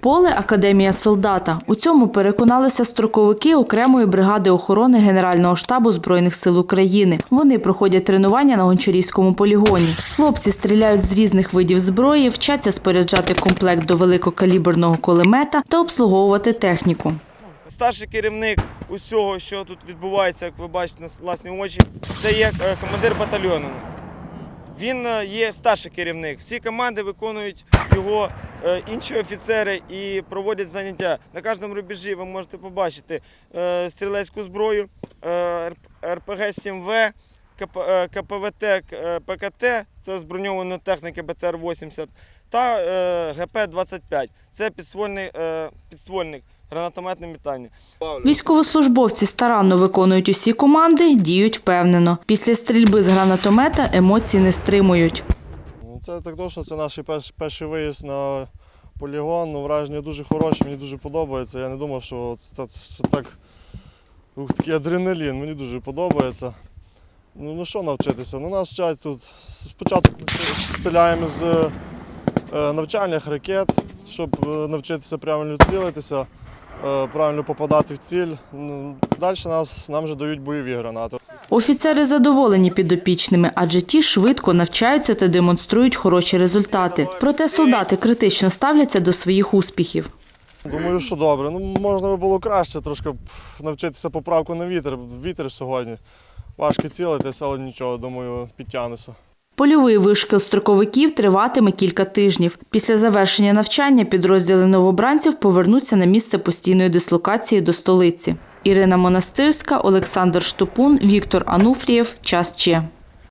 Поле Академія солдата. У цьому переконалися строковики окремої бригади охорони Генерального штабу Збройних сил України. Вони проходять тренування на Гончарівському полігоні. Хлопці стріляють з різних видів зброї, вчаться споряджати комплект до великокаліберного кулемета та обслуговувати техніку. Старший керівник усього, що тут відбувається, як ви бачите на власні очі, це є е, командир батальйону. Він е, є старший керівник. Всі команди виконують його е, інші офіцери і проводять заняття. На кожному рубежі ви можете побачити е, стрілецьку зброю, РПГ-7В, КП, е, КПВТ, ПКТ, це з броньованої техніки БТР-80, та е, ГП-25. Це підствольний, підствольник, гранатометне метання. Військовослужбовці старанно виконують усі команди, діють впевнено. Після стрільби з гранатомета емоції не стримують. Ну, Це так точно, це наш перший, перший виїзд на полігон. Ну, враження дуже хороші, мені дуже подобається. Я не думав, що це, це так ух, такий адреналін, мені дуже подобається. Ну, ну що навчитися? Ну, нас вчать тут. Спочатку стріляємо з е, навчальних ракет, щоб е, навчитися правильно цілитися, правильно попадати в ціль. Ну, Далі нас, нам вже дають бойові гранати. Офіцери задоволені підопічними, адже ті швидко навчаються та демонструють хороші результати. Проте солдати критично ставляться до своїх успіхів. Думаю, що добре. Ну, можна би було краще трошки навчитися поправку на вітер. Вітер сьогодні. Важко цілитися, але нічого, думаю, підтягнеся. Польовий вишкіл строковиків триватиме кілька тижнів. Після завершення навчання підрозділи новобранців повернуться на місце постійної дислокації до столиці. Ірина Монастирська, Олександр Штопун, Віктор Ануфрієв. Час Че.